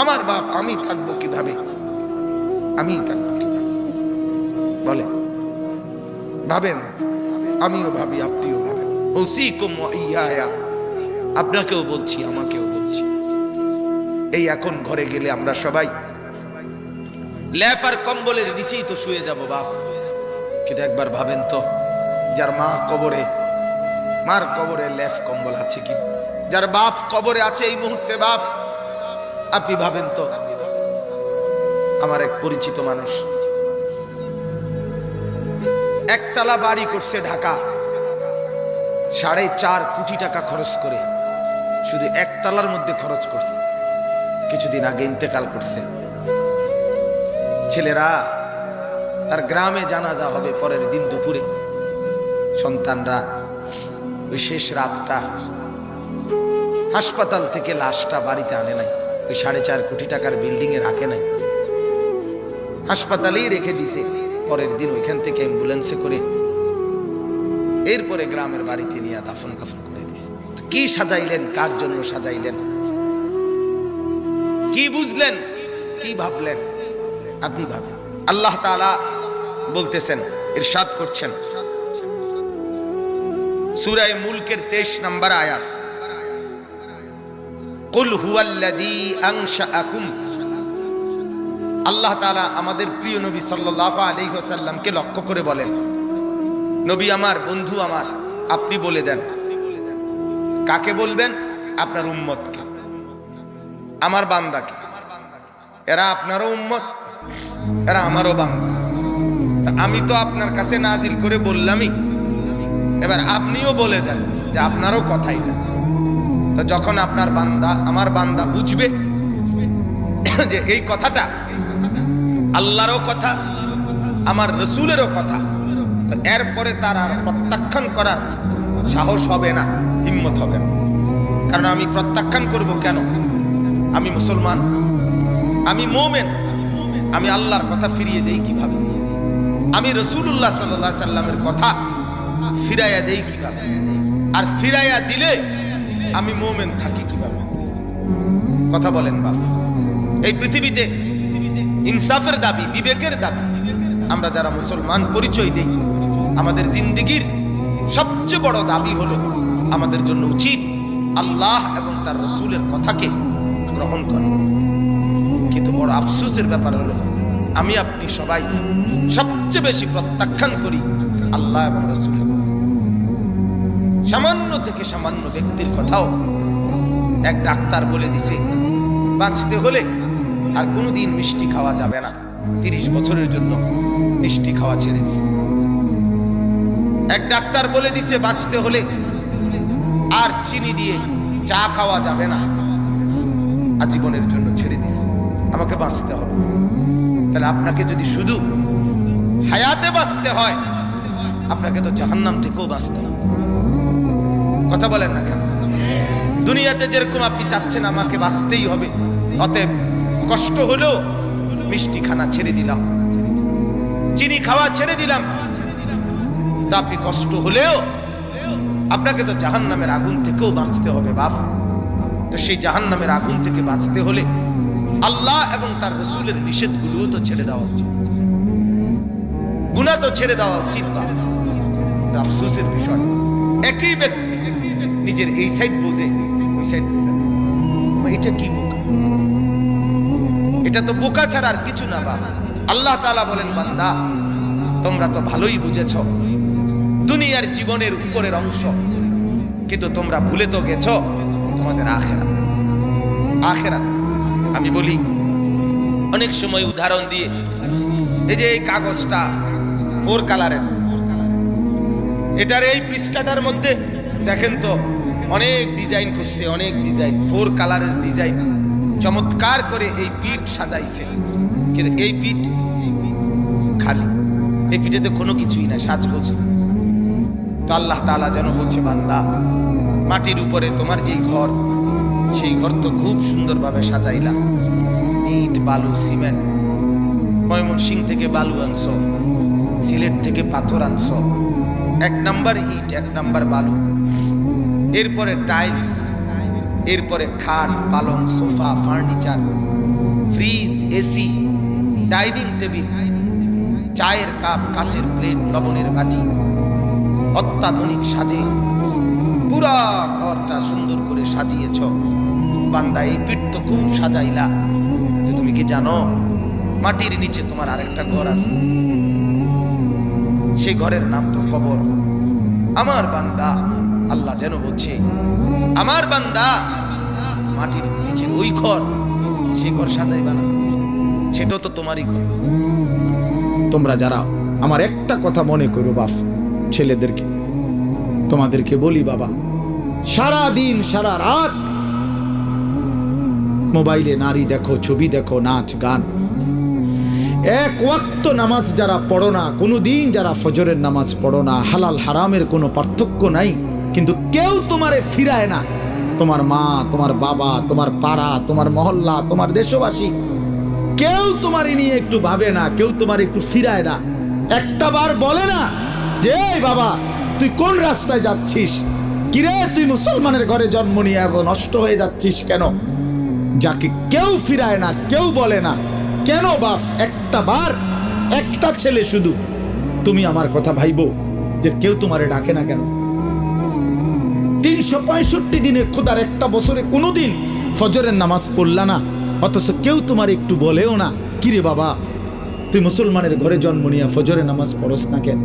আমার বাপ, আমি থাকব কীভাবে? আমি থাকব বলে ভাবেন? আমিও ভাবি, আপনিও ভাবেন। ওয়া ইয়া আপনাকেও বলছি, আমাকেও বলছি। এই এখন ঘরে গেলে আমরা সবাই ল্যাফ আর কম্বলের নিচেই তো শুয়ে যাব, বাপ। কিন্তু একবার ভাবেন তো, যার মা কবরে, মার কবরে ল্যাফ কম্বল আছে কি? যার বাপ কবরে আছে এই মুহূর্তে, বাপ। আপনি ভাবেন তো? আমার এক পরিচিত মানুষ। একতলা বাড়ি করছে ঢাকা। সাড়ে চার কোটি টাকা খরচ করে। শুধু একতলার মধ্যে খরচ করছে। কিছুদিন আগে ইন্তেকাল করছে। ছেলেরা তার গ্রামে জানাজা হবে পরের দিন দুপুরে। সন্তানরা ওই শেষ রাতটা হাসপাতাল থেকে লাশটা বাড়িতে আনে নাই। ওই সাড়ে চার কোটি টাকার বিল্ডিং এ রাখে নাই। হাসপাতালেই রেখে দিছে। পরের দিন ওইখান থেকে অ্যাম্বুলেন্সে করে এরপরে গ্রামের বাড়িতে নিয়ে দাফন কাফন করে দিছে। কি সাজাইলেন? কার জন্য সাজাইলেন? কি বুঝলেন? কি ভাবলেন? আপনি ভাবেন। আল্লাহ তাআলা বলতেছেন, ইরশাদ করছেন। সুরায় মুলকের 23 নম্বর আয়াত। কুল হুয়াল্লাযী আনশাআকুম আল্লাহ তাআলা আমাদের প্রিয় নবী সাল্লাল্লাহু আলাইহি ওয়াসাল্লামকে লক্ষ্য করে বলেন, নবী আমার, বন্ধু আমার, আপনি বলে দেন। কাকে বলবেন? আপনার উম্মতকে। আমার বান্দাকে। এরা আপনারও উম্মত, এরা আমারও বান্দা। আমি তো আপনার কাছে নাজিল করে বললামই। এবার আপনিও বলে দেন যে আপনারও কথা এটা। তো যখন আপনার বান্দা, আমার বান্দা বুঝবে যে এই কথাটা আল্লাহরও কথা, আমার রসুলেরও কথা, তো এরপরে তার আর প্রত্যাখ্যান করার সাহস হবে না, হিম্মত হবে না। কারণ আমি প্রত্যাখ্যান করব কেন? আমি মুসলমান, আমি মোমেন, আমি আল্লাহর কথা ফিরিয়ে দেই কীভাবে? আমি রসুল্লাহ সাল্লাহ সাল্লামের কথা ফিরাইয়া দেই কীভাবে? আর ফিরাইয়া দিলে আমি মোমেন থাকি কীভাবে? কথা বলেন বাপ। এই পৃথিবীতে ইনসাফের দাবি, বিবেকের দাবি, আমরা যারা মুসলমান পরিচয় দেই, আমাদের জিন্দিগির সবচেয়ে বড় দাবি হলো আমাদের জন্য উচিত আল্লাহ এবং তার রসুলের কথাকে গ্রহণ করা। কিন্তু বড় আফসোসের ব্যাপার হলো, আমি, আপনি সবাই সবচেয়ে বেশি প্রত্যাখ্যান করি আল্লাহ এবং রসুলের কথা। সামান্য থেকে সামান্য ব্যক্তির কথাও এক ডাক্তার বলে দিছে, বাঁচতে হলে আর কোনোদিন মিষ্টি খাওয়া যাবে না। তিরিশ বছরের জন্য মিষ্টি খাওয়া ছেড়ে দিছে। এক ডাক্তার বলে দিছে, বাঁচতে হলে আর চিনি দিয়ে চা খাওয়া যাবে না। আজীবনের জন্য ছেড়ে দিছে। আমাকে বাঁচতে হবে। তাহলে আপনাকে যদি শুধু হায়াতে বাঁচতে হয়, আপনাকে তো জাহান্নাম থেকেও বাঁচতে হবে। কথা বলেন না কেন? দুনিয়াতে যেরকম আপনি চাচ্ছেন আমাকে বাঁচতেই হবে, অতএব কষ্ট হলেও মিষ্টি খানা ছেড়ে দিলাম। চিনি খাওয়া ছেড়ে দিলাম। তা আপনি কষ্ট হলেও আপনাকে তো জাহান নামের আগুন থেকেও বাঁচতে হবে বাপ। তো সেই জাহান নামের আগুন থেকে বাঁচতে হলে আল্লাহ এবং তার রসুলের নিষেধগুলোও তো ছেড়ে দেওয়া উচিত। গুণা তো ছেড়ে দেওয়া উচিত আফসোসের বিষয়। একই ব্যক্তি নিজের এই সাইড বোঝে, ওই সাইড বোঝে। এটা কি বোকা? এটা তো বোকা ছাড়া আর কিছু না বাপ। আল্লাহ তাআলা বলেন, বান্দা, তোমরা তো ভালোই বুঝেছ। দুনিয়ার জীবনের উপরের অংশ। কিন্তু তোমরা ভুলে তো গেছ তোমাদের আখেরাত। আখেরাত, আমি বলি, অনেক সময় উদাহরণ দিয়ে, এই যে এই কাগজটা ফোর কালারের এটার এই পৃষ্ঠাটার মধ্যে দেখেন তো, অনেক ডিজাইন করছে, অনেক ডিজাইন ফোর কালারের ডিজাইন চমৎকার করে এই পিঠ সাজাইছে। কিন্তু এই পিঠ খালি। এই পিঠেতে কোনো কিছুই না, সাজগোজ। তো আল্লাহ তাআলা যেন বলছে, বান্দা, মাটির উপরে তোমার যেই ঘর, সেই ঘর তো খুব সুন্দরভাবে সাজাইলা। ইট, বালু, সিমেন্ট, ময়মনসিং থেকে বালু আনছ, সিলেট থেকে পাথর আনছ। এক নাম্বার ইট, এক নাম্বার বালু। এরপরে টাইলস এরপরে খাট, পালং, sofa furniture fridge AC dining table চায়ের কাপ কাচের প্লেট লবণের বাটি, অত্যাধুনিক সাজে। পুরা ঘরটা সুন্দর করে সাজিয়েছ। বান্দা, এই পিঠ তো খুব সাজাইলা। তুমি কি জানো, মাটির নিচে তোমার আরেকটা ঘর আছে। সেই ঘরের নাম তো কবর। আমার বান্দা আল্লাহ যেন বলছে, আমার বান্দা, মাটির নিচে ওই ঘর, সে ঘর সাজাইবা না। সেটাও তো তোমারই ঘর। তোমরা যারা আমার একটা কথা মনে করো বাপ, ছেলেদেরকে, তোমাদেরকে বলি বাবা, সারা দিন, সারা রাত মোবাইলে নারী দেখো, ছবি দেখো, নাচ, গান। এক ওয়াক্ত নামাজ যারা পড়ো না, কোনো দিন যারা ফজরের নামাজ পড়ো না, হালাল হারামের কোনো পার্থক্য নাই। কিন্তু কেউ তোমারে ফিরায় না। তোমার মা, তোমার বাবা, তোমার পাড়া, তোমার মহল্লা, তোমার দেশবাসী, কেউ তোমার নিয়ে একটু ভাবে না, কেউ তোমার একটু ফিরায় না। একটা বার বলে না যে বাবা, তুই কোন রাস্তায় যাচ্ছিস? কিরে, তুই মুসলমানের ঘরে জন্ম নিয়ে এত নষ্ট হয়ে যাচ্ছিস কেন? যাকে কেউ ফিরায় না, কেউ বলে না, কেন বাপ, একটা বার, একটা ছেলে শুধু। তুমি আমার কথা ভাইবো যে, কেউ তোমারে ডাকে না কেন? তিনশো পঁয়ষট্টি দিনে খোদার একটা বছরে কোনোদিন ফজরের নামাজ পড়লা না। অথচ কেউ তোমার একটু বলেও না, কিরে বাবা, তুই মুসলমানের ঘরে জন্ম নিয়ে ফজরের নামাজ পড়স না কেন?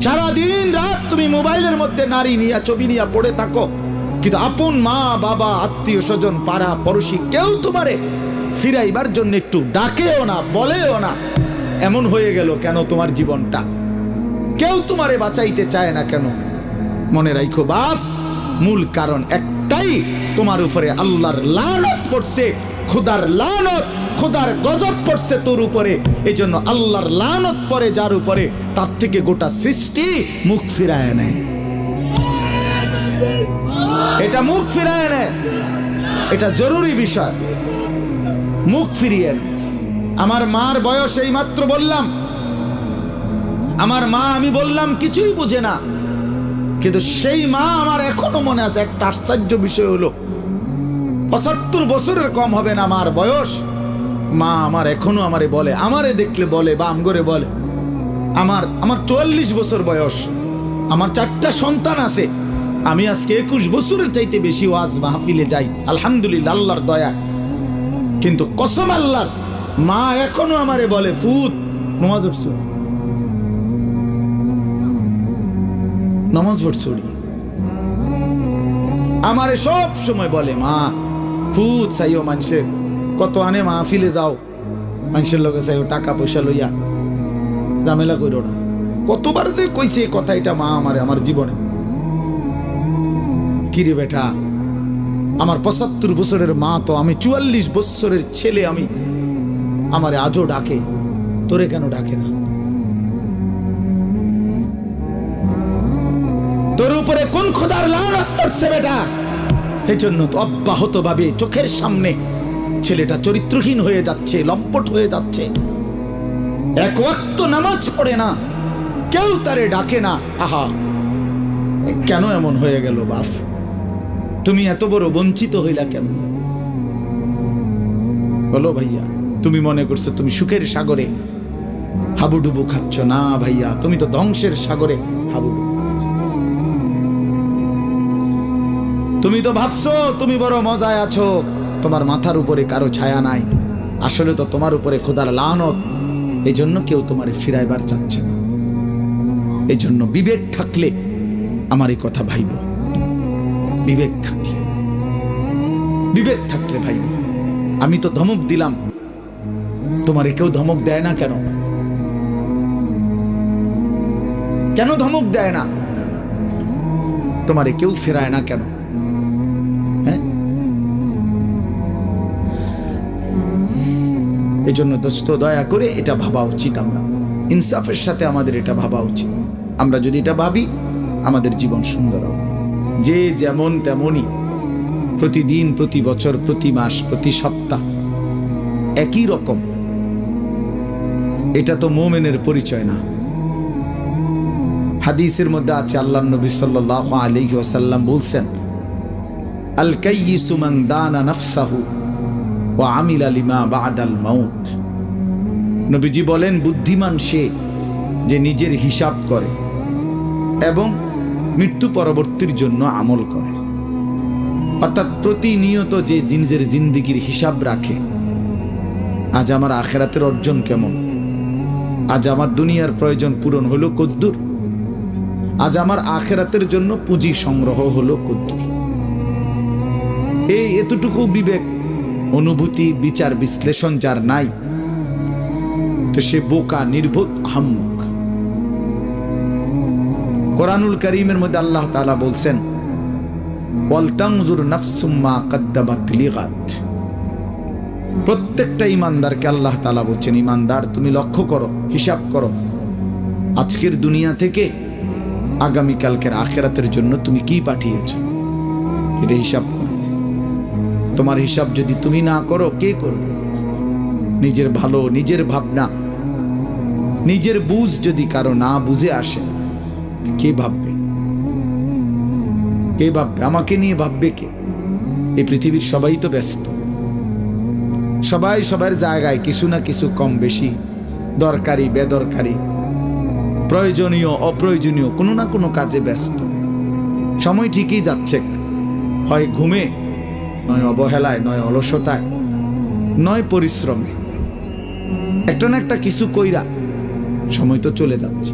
সারাদিন রাত তুমি মোবাইলের মধ্যে নারী নিয়া, ছবি নিয়া পড়ে থাকো। কিন্তু আপন মা, বাবা, আত্মীয় স্বজন, পাড়া, পড়োশি কেউ তোমারে ফিরাইবার জন্য একটু ডাকেও না, বলেও না। এমন হয়ে গেল কেন তোমার জীবনটা? কেউ তোমারে বাঁচাইতে চায় না কেন? মনে রাখো বাপ। মূল কারণ একটাই, তোমার উপরে আল্লাহর লানত পড়ছে, খুদার লানত, খুদার গজব পড়ছে তোর উপরে। এই জন্য আল্লাহর লানত পড়ে যার উপরে, তার থেকে গোটা সৃষ্টি মুখ ফিরায় নেয়। এটা মুখ ফিরায় নেয়। এটা জরুরি বিষয়। মুখ ফিরিয়ে আমার মার বয়স এই মাত্র বললাম। আমার মা আমি বললাম কিছুই বুঝে না। কিন্তু সেই মা আমার এখনও মনে আছে, একটা আশ্চর্য বিষয় হলো, পঁচাত্তর বছরের কম হবে না আমার বয়স? মা আমার এখনও আমারে বলে, আমারে দেখলে বলে বা আমগরে বলে, আমার আমার চুয়াল্লিশ বছর বয়স, আমার চারটা সন্তান আছে, আমি আজকে একুশ বছরের চাইতে বেশি ওয়াজ মাহফিলে যাই, আলহামদুলিল্লাহ, আল্লাহর দয়া। কিন্তু কসম আল্লাহ মা এখনও আমারে বলে, ফুত, নমাজ নামাজ পড়ছড়ি আমারে সব সময় বলে, মা ফুত চাইও মানুষের। কত আনে, মা মাহফিলে যাও। মানুষের লগে চাইও টাকা পয়সা লইয়া। ঝামেলা করো না। কতবার যে কইছে কথা, এটা মা আমারে, আমার জীবনে। কিরে বেটা, আমার পঁচাত্তর বছরের মা তো আমি, চুয়াল্লিশ বছরের ছেলে আমি। আমারে আজও ডাকে, তোরে কেন ডাকে না? তোর উপরে কোন খোদার লানত পড়ছে বেটা? এই জন্য তো অব্যাহত ভাবে চোখের সামনে ছেলেটা চরিত্রহীন হয়ে যাচ্ছে, লম্পট হয়ে যাচ্ছে। এক ওয়াক্ত নামাজ পড়ে না, কেউ তারে ডাকে না। আহা, কেন এমন হয়ে গেল বাপ? তুমি এত বড় বঞ্চিত হইলা কেন? বলো ভাইয়া, তুমি মনে করছ তুমি সুখের সাগরে হাবুডুবু খাচ্ছ? না ভাইয়া, তুমি তো ধ্বংসের সাগরে হাবুডুবু। তুমি তো ভাবছ তুমি বড় মজায় আছো। তোমার মাথার উপরে কারও ছায়া নাই। আসলে তো তোমার উপরে খোদার লানত। এই জন্য কেউ তোমার ফিরাইবার চাচ্ছে না। এই জন্য বিবেক থাকলে আমার এই কথা ভাইব। বিবেক থাকলে। বিবেক থাকলে ভাইব। আমি তো ধমক দিলাম। তোমারে কেউ ধমক দেয় না কেন? কেন ধমক দেয় না? তোমারে কেউ ফেরায় না কেন? এই জন্য দোস্ত দয়া করে এটা ভাবা উচিত আমরা। ইনসাফের সাথে আমাদের এটা ভাবা উচিত। আমরা যদি এটা ভাবি, আমাদের জীবন সুন্দর হবে। যে যেমন তেমনই প্রতিদিন, প্রতি বছর, প্রতি মাস, প্রতি সপ্তাহ একই রকম। এটা তো মোমেনের পরিচয় না। হাদিসের মধ্যে আছে আল্লাহ নবী সাল্লাহ আলাইহি ওয়াসাল্লাম বলছেন আল কাইয়িসু মান দানা নাফসাহু ওয়া আমিলা লিমা বাদাল মাউত। নবীজি বলেন, বুদ্ধিমান সে যে নিজের হিসাব করে এবং মৃত্যু পরবর্তীর জন্য আমল করে। অর্থাৎ প্রতিনিয়ত যে নিজের জিন্দিগির হিসাব রাখে, আজ আমার আখেরাতের অর্জন কেমন? আজ আমার দুনিয়ার প্রয়োজন পূরণ হলো কদ্দুর। আজ আমার আখেরাতের জন্য পুঁজি সংগ্রহ হলো কদ্দুর। এই এতটুকু বিবেক অনুভূতি, বিচার, বিশ্লেষণ যার নাই, তো সে বোকা, নির্বোধ, আহম্মক। কোরআনুল করিমের মধ্যে আল্লাহ তালা বলছেন প্রত্যেকটা ইমানদারকে আল্লাহ তালা বলছেন, ইমানদার, তুমি লক্ষ্য করো, হিসাব করো, আজকের দুনিয়া থেকে আগামীকালকের আখেরাতের জন্য তুমি কি পাঠিয়েছ? এটা হিসাব করো। তোমার হিসাব যদি তুমি না করো, কে করবে? নিজের ভালো, নিজের ভাবনা, নিজের বুঝ যদি কারও না বুঝে আসে, কে ভাববে? কে ভাববে? আমাকে নিয়ে ভাববে কে? এই পৃথিবীর সবাই তো ব্যস্ত। সবাই সবার জায়গায় কিছু না কিছু কম বেশি, দরকারি, বেদরকারি, প্রয়োজনীয়, অপ্রয়োজনীয়, কোনো না কোনো কাজে ব্যস্ত। সময় ঠিকই যাচ্ছে। হয় ঘুমে নয় অবহেলায়, নয় অলসতায়, নয় পরিশ্রমে। একটা না একটা কিছু কইরা সময় তো চলে যাচ্ছে।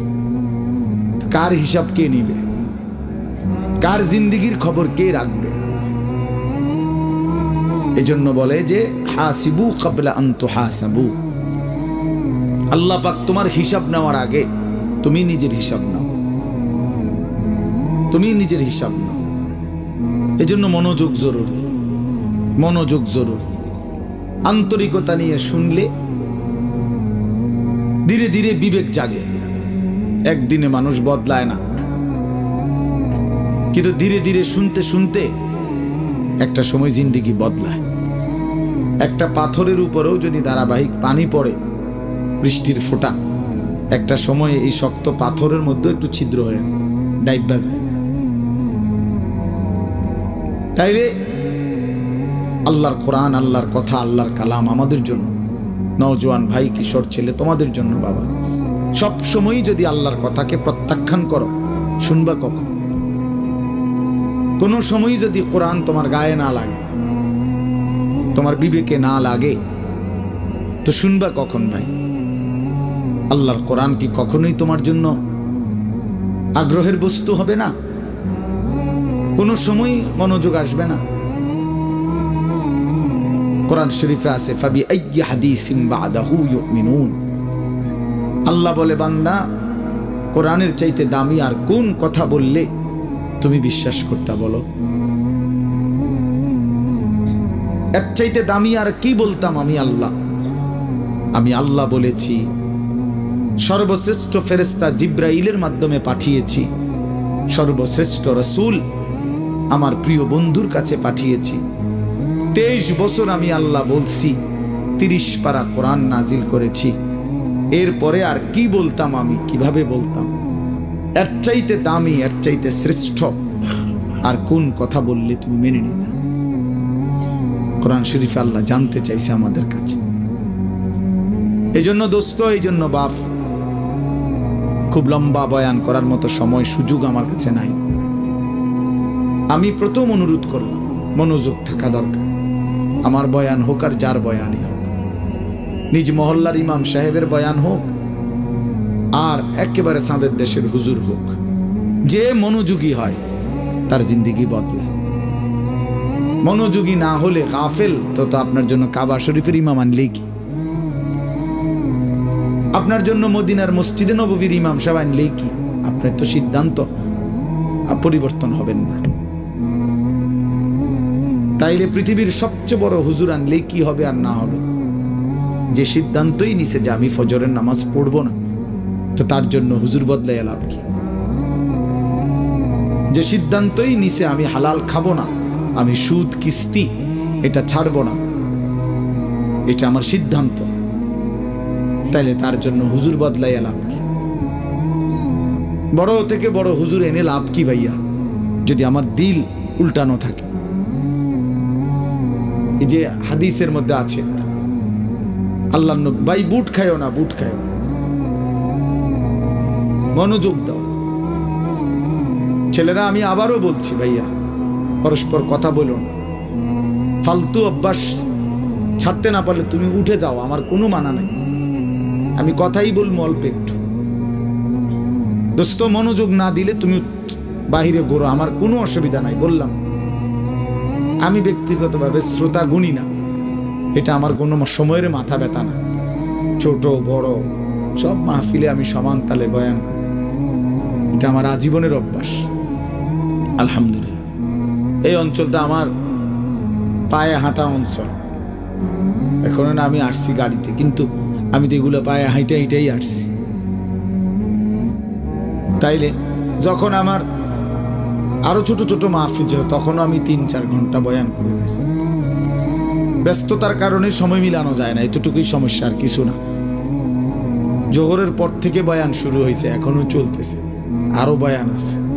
কার হিসাব কে নিবে? কার জিন্দিগির খবর কে রাখবে? এজন্য বলে যে, হাসিবু কাবলা আন্ত হাসাবু আল্লাহ পাক তোমার হিসাব নেওয়ার আগে তুমি নিজের হিসাব নাও। তুমি নিজের হিসাব নাও। এজন্য মনোযোগ জরুরি। মনোযোগ জরুরি। আন্তরিকতা নিয়ে শুনলে ধীরে ধীরে বিবেক জাগে। একদিনে মানুষ বদলায় না। কিন্তু ধীরে ধীরে শুনতে শুনতে একটা সময় জিন্দিগি বদলায়। একটা পাথরের উপরেও যদি ধারাবাহিক পানি পড়ে, বৃষ্টির ফোঁটা, একটা সময়ে এই শক্ত পাথরের মধ্যে একটু ছিদ্র হয়ে যায় ডাইবা যায়। তাইলে আল্লাহর কোরআন, আল্লাহর কথা, আল্লাহর কালাম আমাদের জন্য। নওজোয়ান ভাই, কিশোর ছেলে, তোমাদের জন্য বাবা। সব সময়ই যদি আল্লাহর কথাকে প্রত্যাখ্যান করো, শুনবা কখন? কোনো সময়ই যদি কোরআন তোমার গায়ে না লাগে, তোমার বিবেকে না লাগে, তো শুনবা কখন ভাই? আল্লাহর কোরআন কি কখনোই তোমার জন্য আগ্রহের বস্তু হবে না? কোনো সময় মনোযোগ আসবে না। কোরআন শরীফে আছে, ফাবি আইয়ি হাদিসিম বাদাহু ইউমিনুন আল্লাহ বলে, বান্দা, কোরআনের চাইতে দামি আর কোন কথা বললে তুমি বিশ্বাস করতে বলো? এর চাইতে দামি আর কি বলতাম আমি আল্লাহ? আমি আল্লাহ বলেছি, সর্বশ্রেষ্ঠ ফেরেস্তা জিব্রাইলের মাধ্যমে পাঠিয়েছি, সর্বশ্রেষ্ঠ রসুল আমার প্রিয় বন্ধুর কাছে পাঠিয়েছি। তেইশ বছর আমি আল্লাহ বলছি, তিরিশ পারা কোরআন নাজিল করেছি। এরপরে আর কি বলতাম আমি, কীভাবে বলতাম? এর চাইতে দামি, এর চাইতে শ্রেষ্ঠ আর কোন কথা বললে তুমি মেনে নিতে? কোরআন শরীফ আল্লাহ জানতে চাইছে আমাদের কাছে। এই জন্য দোস্ত এই জন্য বাপ, খুব লম্বা বয়ান করার মতো সময়, সুযোগ আমার কাছে নাই। আমি প্রথম অনুরোধ করব মনোযোগ থাকা দরকার। আমার বয়ান হোক আর যার বয়ানই হোক। নিজ মহল্লার ইমাম সাহেবের বয়ান হোক, আর একেবারে সাঁদের দেশের হুজুর হোক, যে মনোযোগী হয়, তার জিন্দিগি বদলায় মনোযোগী না হলে গাফেল, তো তো আপনার জন্য কাবা শরীফের ইমাম আনলেই কি? আপনার জন্য মদিনার মসজিদে নববীর ইমাম সাহেব আনলেই কি? আপনার তো সিদ্ধান্ত পরিবর্তন হবেন না। তাইলে পৃথিবীর সবচেয়ে বড় হুজুর আনলেই কি হবে আর না হবে? যে সিদ্ধান্তই নিছে যে আমি ফজরের নামাজ পড়ব না, তো তার জন্য হুজুর বদলাইয়া লাভ কি? যে সিদ্ধান্তই নিছে আমি হালাল খাব না, আমি সুদ, কিস্তি, এটা ছাড়বো না, এটা আমার সিদ্ধান্ত। তাইলে তার জন্য হুজুর বদলাইয়া লাভ কি? বড় থেকে বড় হুজুর এনে লাভ কি ভাইয়া? যদি আমার দিল উল্টানো থাকে। এই যে হাদিসের মধ্যে আছে, আল্লাহ ভাই বুট খায়ও না, বুট খায়ও মনোযোগ দাও। ছেলেরা, আমি আবারও বলছি ভাইয়া, পরস্পর কথা বলো না। ফালতু অভ্যাস ছাড়তে না পারলে তুমি উঠে যাও, আমার কোনো মানা নেই। আমি কথাই বলব অল্প একটু। দোস্ত, মনোযোগ না দিলে তুমি বাহিরে ঘোরো, আমার কোনো অসুবিধা নাই, বললাম। আমি ব্যক্তিগতভাবে শ্রোতা গুণী না। এটা আমার কোনো সময়ের মাথা ব্যথা না। ছোট বড় সব মাহফিলে আমি সমান তালে বয়ান। এটা আমার আজীবনের অভ্যাস। আলহামদুলিল্লাহ। এই অঞ্চলটা আমার পায়ে হাঁটা অঞ্চল। এখন না আমি আসছি গাড়িতে কিন্তু আমি তো এগুলো পায়ে হাইটে হাইটেই আসছি। তাইলে যখন আমার আরও ছোট ছোট মাহফিল ছিল, তখনও আমি তিন, চার ঘণ্টা বয়ান করে গেছি। ব্যস্ততার কারণে সময় মিলানো যায় না, এতটুকুই সমস্যা আর কিছু না। জোহরের পর থেকে বয়ান শুরু হয়েছে এখনও চলতেছে, আরও বয়ান আছে।